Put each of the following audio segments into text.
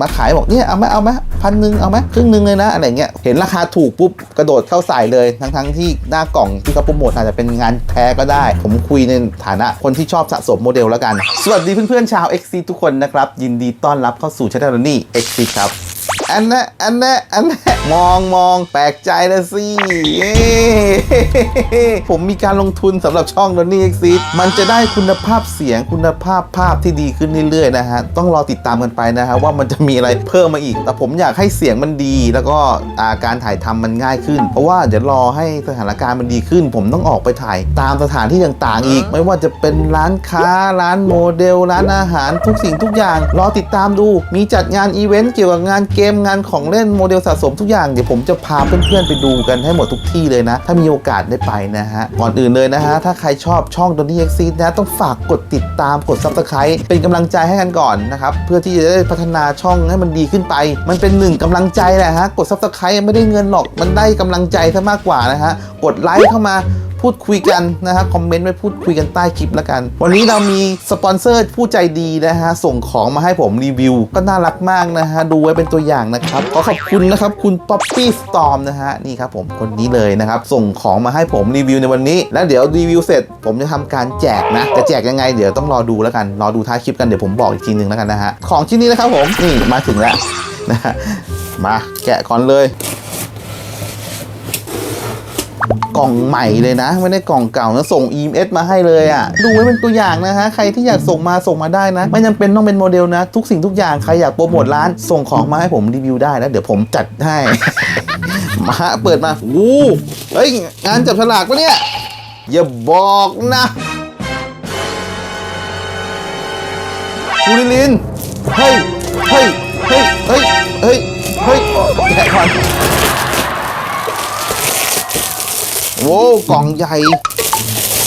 มาขายบอกเนี่ยเอาไหมเอาไหมพันหนึ่งเอาไหมครึ่งหนึ่งเลยนะอะไรเงี้ยเห็นราคาถูกปุ๊บกระโดดเข้าใส่เลยทั้งทั้งที่หน้ากล่องที่เขาโปรโมทอาจจะเป็นงานแท้ก็ได้ ผมคุยในฐานะคนที่ชอบสะสมโมเดลแล้วกัน สวัสดีเพื่อนๆชาว XC ทุกคนนะครับ ยินดีต้อนรับเข้าสู่ช anel นี่ XC ครับ อันนะอันนะอันนะมองมองแปลกใจแล้วสิผมมีการลงทุนสำหรับช่อง d o n n y X มันจะได้คุณภาพเสียงคุณภาพภาพที่ดีขึ้นเรื่อยๆนะฮะ ต้องรอติดตามกันไปนะฮะว่ามันจะมีอะไรเพิ่มมาอีก แต่ผมอยากให้เสียงมันดี แล้วก็าการถ่ายทำมันง่ายขึ้น เพราะว่าเดี๋ยวรอให้สถานการณ์มันดีขึ้น ผมต้องออกไปถ่ายตามสถานที่ต่างๆ อีก ไม่ว่าจะเป็นร้านค้าร้านโมเดล ร้านอาหารทุกสิ่งทุกอย่าง รอติดตามดูมีจัดงานอีเวนต์เกี่ยวกับงานเกมงานของเล่นโมเดลสะสมทุกอย่างเดี๋ยวผมจะพาเพื่อนๆไปดูกันให้หมดทุกที่เลยนะ ถ้ามีโอกาสได้ไปนะฮะ ก่อนอื่นเลยนะฮะ ถ้าใครชอบช่อง d o n n y X นะต้องฝากกดติดตามกด Subscribe เป็นกำลังใจให้กันก่อนนะครับ เพื่อที่จะได้พัฒนาช่องให้มันดีขึ้นไป มันเป็นหนึ่งกำลังใจแหละฮะ กด Subscribe ไม่ได้เงินหรอกมันได้กำลังใจซะมากกว่านะฮะกดไลค์เข้ามา พูดคุยกันนะฮะคอมเมนต์ไว้พูดคุยกันใต้คลิปแล้วกัน วันนี้เรามีสปอนเซอร์ผู้ใจดีนะฮะส่งของมาให้ผมรีวิว ก็น่ารักมากนะฮะดูไว้เป็นตัวอย่างนะครับขอขอบคุณนะครับคุณ Poppy Storm นะฮะนี่ครับผมคนนี้เลยนะครับส่งของมาให้ผมรีวิวในวันนี้ แล้วเดี๋ยวรีวิวเสร็จ ผมจะทำการแจกนะจะแจกยังไงเดี๋ยวต้องรอดูแล้วกันรอดูท้ายคลิปกันเดี๋ยวผมบอกอีกทีหนึงแล้วกันนะฮะของชิ้นนี้นะครับผมนี่มาถึงแล้วนะฮะมาแกะก่อนเลย กล่องใหม่เลยนะ ไม่ได้กล่องเก่านะส่ง EMS มาให้เลยอะ่ะ ดูไว้เป็นตัวอย่างนะฮะ ใครที่อยากส่งมาส่งมาได้นะ ไม่จำเป็นต้องเป็นโมเดลนะ ทุกสิ่งทุกอย่างใครอยากโปรโมทร้าน ส่งของมาให้ผมรีวิวได้แล้วเดี๋ยวผมจัดให้ มาเปิดมาอู้เฮ้ยงานจับฉลากปะเนี่ยอย่าบอกนะคูริลินเฮ้ยเฮ้ยเฮ้ยเฮ้ยเฮ้ยเฮ้ยแกะก่อน โว้กล่องใหญ่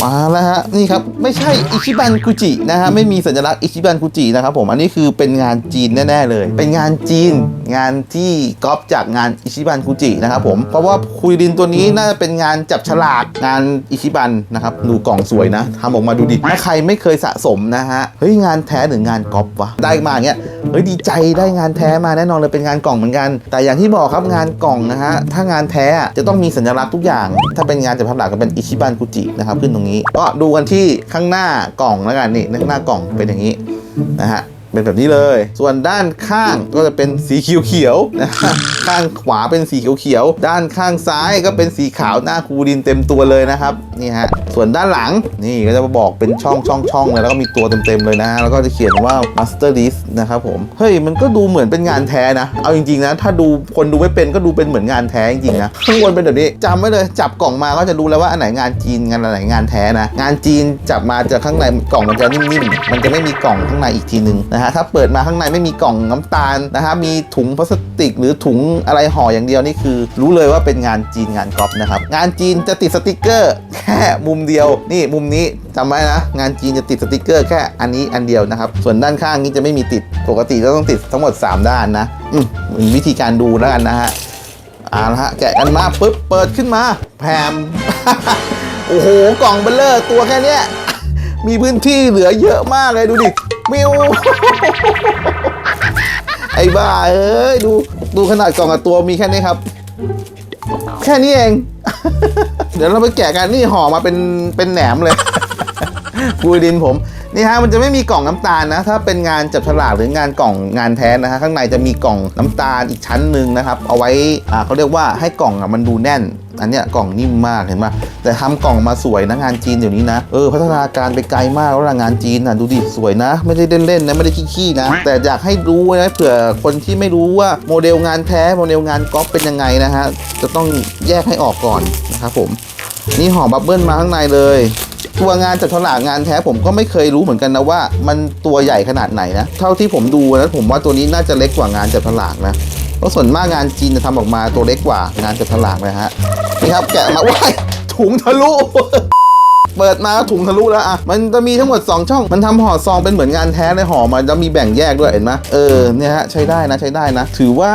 มาแล้วฮะ นี่ครับ ไม่ใช่อิชิบันกุจินะฮะ ไม่มีสัญลักษณ์อิชิบันกุจินะครับผม อันนี้คือเป็นงานจีนแน่ ๆ เลย เป็นงานจีน งานที่ก๊อปจากงานอิชิบันกุจินะครับผม เพราะว่าคุยดินตัวนี้น่าจะเป็นงานจับฉลากงานอิชิบันนะครับ ดูกล่องสวยนะทำออกมาดูดิถ้าใครไม่เคยสะสมนะฮะ เฮ้ยงานแท้หรืองานก๊อปวะ ได้มาอย่างเงี้ย เฮ้ยดีใจได้งานแท้มาแน่นอนเลยเป็นงานกล่องเหมือนกัน แต่อย่างที่บอกครับงานกล่องนะฮะถ้างานแท้จะต้องมีสัญลักษณ์ทุกอย่าง ถ้าเป็นงานจับหลากก็เป็นอิชิบันกุจินะครับขึ้นตรงนี้ ก็ดูกันที่ข้างหน้ากล่องแล้วกันนี่ข้างหน้ากล่องเป็นอย่างนี้นะฮะ เป็นแบบนี้เลย ส่วนด้านข้างก็จะเป็นสีเขียวๆนะข้างขวาเป็นสีเขียวๆด้านข้างซ้ายก็เป็นสีขาวหน้าคูดินเต็มตัวเลยนะครับนี่ฮะส่วนด้านหลังนี่ก็จะมาบอกเป็นช่องช่องช่องเลยแล้วก็มีตัวเต็มๆเลยนะแล้วก็จะเขียนว่า Master List นะครับผมเฮ้ยมันก็ดูเหมือนเป็นงานแท้นะ เอาจริงๆนะ ถ้าดูคนดูไม่เป็นก็ดูเป็นเหมือนงานแท้จริงๆนะข้างบนเป็นแบบนี้จำไว้เลยจับกล่องมาก็จะรู้แล้วว่าอันไหนงานจีนงานอะไรงานแท้นะ งานจีนจับมาจากข้างในกล่องมันจะนิ่มๆมันจะไม่มีกล่องข้างในอีกทีนึงนะฮะถ้าเปิดมาข้างในไม่มีกล่องน้ำตาลนะฮะมีถุงพลาสติก หรือถุงอะไรห่ออย่างเดียวนี่คือ รู้เลยว่าเป็นงานจีนงานก๊อปนะครับงานจีนจะติดสติกเกอร์แค่มุมเดียวนี่มุมนี้จำไว้นะงานจีนจะติดสติกเกอร์แค่อันนี้อันเดียวนะครับส่วนด้านข้างนี้จะไม่มีติดปกติจะต้องติดทั้งหมด 3 ด้านนะอืมวิธีการดูแล้วกันนะฮะเอาละฮะแกะกันมาปุ๊บเปิดขึ้นมาแพมโอ้โหกล่องเบลเลอร์ตัวแค่เนี้ยมีพื้นที่เหลือเยอะมากเลยดูดิ มิวไอ้บ้าเอ้ยดูดูขนาดกล่องกับตัวมีแค่นี้ครับ แค่นี้เอง เดี๋ยวเราไปแกะกันนี่ห่อมาเป็นเป็นแหนมเลยกูดินผมนี่ฮะมันจะไม่มีกล่องน้ำตาลนะ ถ้าเป็นงานจับฉลากหรืองานกล่องงานแท้นะฮะข้างในจะมีกล่องน้ำตาลอีกชั้นหนึ่งนะครับ เอาไว้อ่าเขาเรียกว่าให้กล่องอะมันดูแน่น อันเนี้ยกล่องนิ่มมากเห็นปะแต่ทำกล่องมาสวยนะงานจีนเดี๋ยวนี้นะเออพัฒนาการไปไกลมากแล้วละงานจีนน่ะดูดิสวยนะ ไม่ได้เล่นๆนะไม่ได้ขี้ๆนะ แต่อยากให้รู้นะเผื่อคนที่ไม่รู้ว่าโมเดลงานแท้โมเดลงานก๊อปเป็นยังไงนะฮะจะต้องแยกให้ออกก่อนนะครับผมนี่ห่อบับเบิ้ลมาข้างในเลยตัวงานจัดฉลากงานแท้ผมก็ไม่เคยรู้เหมือนกันนะว่า มันตัวใหญ่ขนาดไหนนะเท่าที่ผมดูนะผมว่าตัวนี้น่าจะเล็กกว่างานจัดฉลากนะเพราะส่วนมากงานจีนจะทำออกมาตัวเล็กกว่างานจัดฉลากนะฮะ นี่ครับแกะมาว้ายถุงทะลุเปิดมาถุงทะลุแล้วอะ มันจะมีทั้งหมด 2 ช่อง มันทำห่อซองเป็นเหมือนงานแท้เลยห่อมาแล้วมีแบ่งแยกด้วยเห็นไหมเออ เนี่ยฮะใช้ได้นะใช้ได้นะ ถือว่า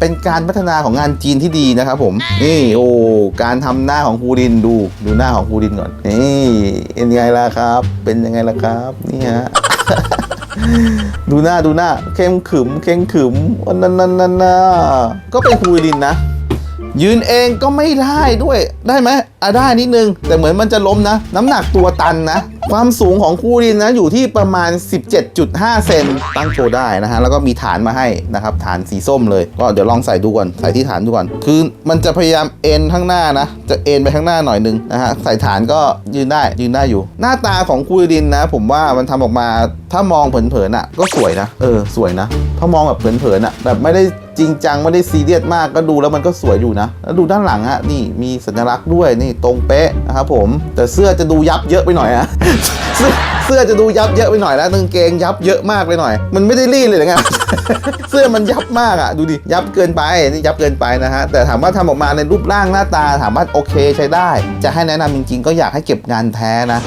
เป็นการพัฒนาของงานจีนที่ดีนะครับผม นี่โอ้ การทำหน้าของครูดินดู ดูหน้าของครูดินก่อน นี่เป็นยังไงล่ะครับ เป็นยังไงล่ะครับ นี่ฮะ ดูหน้าดูหน้า เข้มขึมเข้มขึมวันนั้นนั่นนั่นก็เป็นคูรินนะ ยืนเองก็ไม่ได้ด้วยได้ไหมอะได้นิดนึง แต่เหมือนมันจะล้มนะ น้ำหนักตัวตันนะ ความสูงของคูรินนะอยู่ที่ประมาณ 17.5 เซนตั้งโชว์ได้นะฮะ แล้วก็มีฐานมาให้นะครับ ฐานสีส้มเลย ก็เดี๋ยวลองใส่ดูก่อน ใส่ที่ฐานดูก่อน คือมันจะพยายามเอ็นข้างหน้านะ จะเอ็นไปข้างหน้าหน่อยนึงนะฮะ ใส่ฐานก็ยืนได้ยืนได้อยู่ หน้าตาของคูรินนะ ผมว่ามันทำออกมาถ้ามองเผินๆอะ ก็สวยนะ เออสวยนะ ถ้ามองแบบเผินๆอะแบบไม่ได้ จริงจังไม่ได้ซีเรียสมากก็ดูแล้วมันก็สวยอยู่นะ แล้วดูด้านหลังฮะนี่มีสัญลักษณ์ด้วยนี่ตรงเป๊ะนะครับผม แต่เสื้อจะดูยับเยอะไปหน่อยฮะเสื้อจะดูยับเยอะไปหน่อยแล้วกางเกงยับเยอะมากไปหน่อย มันไม่ได้รีดเลยนะไงเสื้อมันยับมากอะดูดิยับเกินไปนี่ยับเกินไปนะฮะแต่ถามว่าทำออกมาในรูปร่างหน้าตาถามว่าโอเคใช้ได้ จะให้แนะนำจริง ๆ ก็อยากให้เก็บงานแท้นะ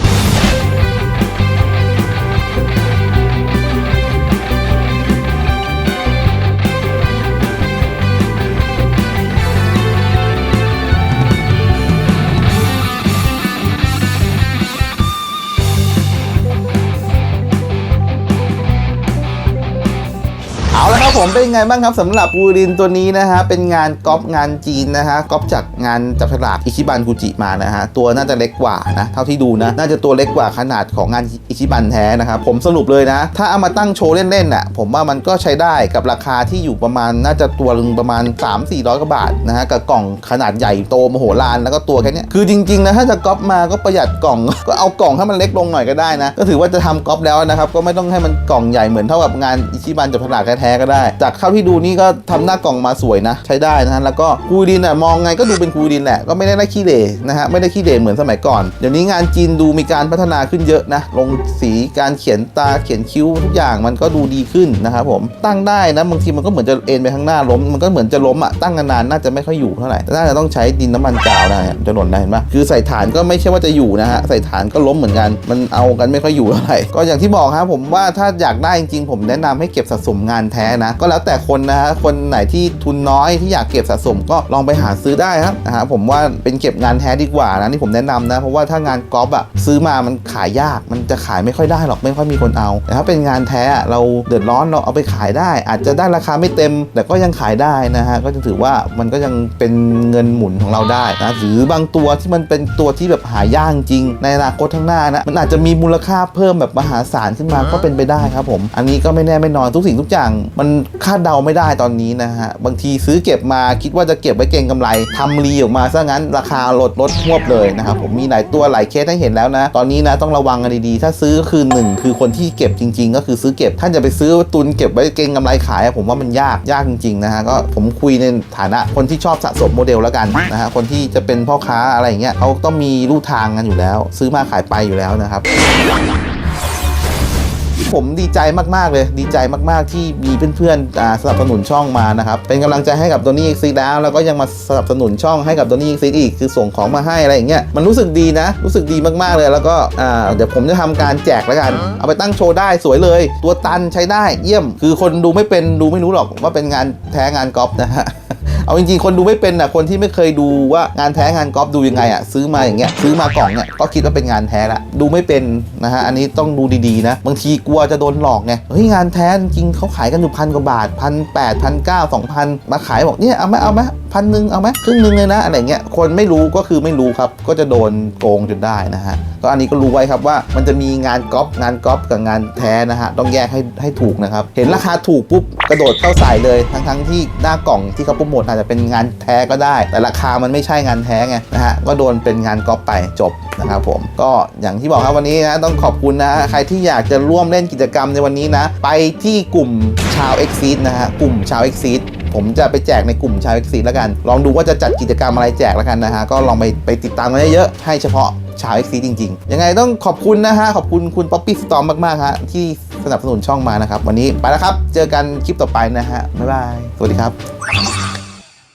ผมเป็นไงบ้างครับสำหรับบูรินตัวนี้นะฮะเป็นงานก๊อปงานจีนนะฮะก๊อปจากงานจับฉลากอิชิบันกุจิมานะฮะตัวน่าจะเล็กกว่านะเท่าที่ดูนะน่าจะตัวเล็กกว่าขนาดของงานอิชิบันแท้นะครับผมสรุปเลยนะ ถ้าเอามาตั้งโชว์เล่นๆน่ะผมว่ามันก็ใช้ได้กับราคาที่อยู่ประมาณน่าจะตัวลึงประมาณ 3 4 0 0กว่าบาทนะฮะกับกล่องขนาดใหญ่โตมโหฬารแล้วก็ตัวแค่นี้คือจริงๆนะถ้าจะก๊อปมาก็ประหยัดกล่องก็เอากล่องให้มันเล็กลงหน่อยก็ได้นะก็ถือว่าจะทำก๊อปแล้วนะครับก็ไม่ต้องให้มันกล่องใหญ่เหมือนเท่ากับงานอิชิบันจับฉลากแท้ๆก็ได้จากเท่าที่ดูนี่ก็ทำหน้ากล่องมาสวยนะ ใช้ได้นะฮะแล้วก็คูดินอะมองไงก็ดูเป็นคูดินแหละก็ไม่ได้ได้ขี้เหร่นะฮะไม่ได้ขี้เหร่เหมือนสมัยก่อน เดี๋ยวนี้งานจีนดูมีการพัฒนาขึ้นเยอะนะลงสีการเขียนตาเขียนคิ้วทุกอย่างมันก็ดูดีขึ้นนะครับผมตั้งได้นะบางทีมันก็เหมือนจะเอ็นไปข้างหน้าล้มมันก็เหมือนจะล้มอะตั้งนานๆน่าจะไม่ค่อยอยู่เท่าไหร่น่าจะต้องใช้ดินน้ำมันกาวนะฮะจะหล่นได้เห็นปะคือใส่ฐานก็ไม่ใช่ว่าจะอยู่นะฮะใส่ฐานก็ล้มเหมือนกัน มันเอากันไม่ค่อยอยู่เท่าไหร่ก็อย่างที่บอกครับผมว่าถ้าอยากได้จริงๆผมแนะนำให้เก็บสะสมงานแท้นะก็แล้วแต่คนนะฮะคนไหนที่ทุนน้อยที่อยากเก็บสะสมก็ลองไปหาซื้อได้ครับนะฮะผมว่าเป็นเก็บงานแท้ดีกว่านะนี่ผมแนะนำนะเพราะว่าถ้างานกอล์ฟอะซื้อมามันขายยากมันจะขายไม่ค่อยได้หรอกไม่ค่อยมีคนเอาแต่ถ้าเป็นงานแท้เราเดือดร้อนเราเอาไปขายได้ อาจจะได้ราคาไม่เต็ม แต่ก็ยังขายได้นะฮะก็จะถือว่ามันก็ยังเป็นเงินหมุนของเราได้นะหรือบางตัวที่มันเป็นตัวที่แบบหายากจริง ในอนาคตข้างหน้านะมันอาจจะมีมูลค่าเพิ่มแบบมหาศาลขึ้นมาก็เป็นไปได้ครับผม อันนี้ก็ไม่แน่ไม่นอนทุกสิ่งทุกอย่างมันคาดเดาไม่ได้ตอนนี้นะฮะ บางทีซื้อเก็บมาคิดว่าจะเก็บไว้เก็งกำไรทำรีออกมาซะงั้นราคาลดลดหวบเลยนะครับผมมีหลายตัวหลายเคสให้เห็นแล้วนะ ตอนนี้นะต้องระวังกันดีๆ ถ้าซื้อก็คือหนึ่งคือคนที่เก็บจริง ๆ ก็คือซื้อเก็บท่านจะไปซื้อตุนเก็บไว้เก็งกำไรขาย ผมว่ามันยากยากจริงๆนะฮะก็ผมคุยในฐานะคนที่ชอบสะสมโมเดลแล้วกันนะฮะคนที่จะเป็นพ่อค้าอะไรอย่างเงี้ยเขาต้องมีรูทางกันอยู่แล้ว ซื้อมาขายไปอยู่แล้วนะครับ ผมดีใจมากๆเลย ดีใจมากๆที่มีเพื่อนๆอ่าสนับสนุนช่องมานะครับเป็นกำลังใจให้กับโดนี่เอ็กซิแล้วแล้วก็ยังมาสนับสนุนช่องให้กับโดนี่เอ็กซิอีกคือส่งของมาให้อะไรอย่างเงี้ยมันรู้สึกดีนะ รู้สึกดีมากๆเลย แล้วก็อ่าเดี๋ยวผมจะทำการแจกแล้วกัน เอาไปตั้งโชว์ได้สวยเลย ตัวตันใช้ได้เยี่ยม คือคนดูไม่เป็นดูไม่รู้หรอกว่าเป็นงานแท้งานก๊อปนะฮะ เอาจริงๆ คนดูไม่เป็นอะคนที่ไม่เคยดูว่างานแท้งานกอล์ฟดูยังไงอะซื้อมาอย่างเงี้ยซื้อมากล่องเนี่ยก็คิดว่าเป็นงานแท้ละดูไม่เป็นนะฮะอันนี้ต้องดูดีๆนะบางทีกลัวจะโดนหลอกไงเฮ้ยงานแท้จริงเขาขายกันอยู่พันกว่าบาทพันแปดพันเก้าสองพันมาขายบอกเนี่ยเอาไหมเอาไหมพันหนึ่งเอาไหมครึ่งหนึ่งเลยนะอะไรเงี้ยคนไม่รู้ก็คือไม่รู้ครับก็จะโดนโกงจนได้นะฮะก็อันนี้ก็รู้ไว้ครับว่ามันจะมีงานก๊อปงานก๊อปกับงานแท้นะฮะต้องแยกให้ให้ถูกนะครับเห็นราคาถูกปุ๊บกระโดดเข้าใส่เลยทั้งทั้งๆที่หน้ากล่องที่เขาโปรโมทอาจจะเป็นงานแท้ก็ได้ แต่ราคามันไม่ใช่งานแท้ไงนะฮะก็โดนเป็นงานก๊อปไปจบนะครับผมก็อย่างที่บอกครับวันนี้นะต้องขอบคุณนะใครที่อยากจะร่วมเล่นกิจกรรมในวันนี้นะ ไปที่กลุ่มชาว e x i t นะฮะกลุ่มชาว e x i t ผมจะไปแจกในกลุ่มชาว e x i t แล้วกัน ลองดูว่าจะจัดกิจกรรมอะไรแจกแล้วกันนะฮะ ก็ลองไปไปติดตามกันเยอะๆให้เฉพาะชาว x อ็กซจริงๆ ยังไงต้องขอบคุณนะฮะ ขอบคุณคุณป๊อปปี้สตอมมากๆฮะที่สนับสนุนช่องมานะครับ วันนี้ไปแล้วครับ เจอกันคลิปต่อไปนะฮะ บ๊ายบาย สวัสดีครับ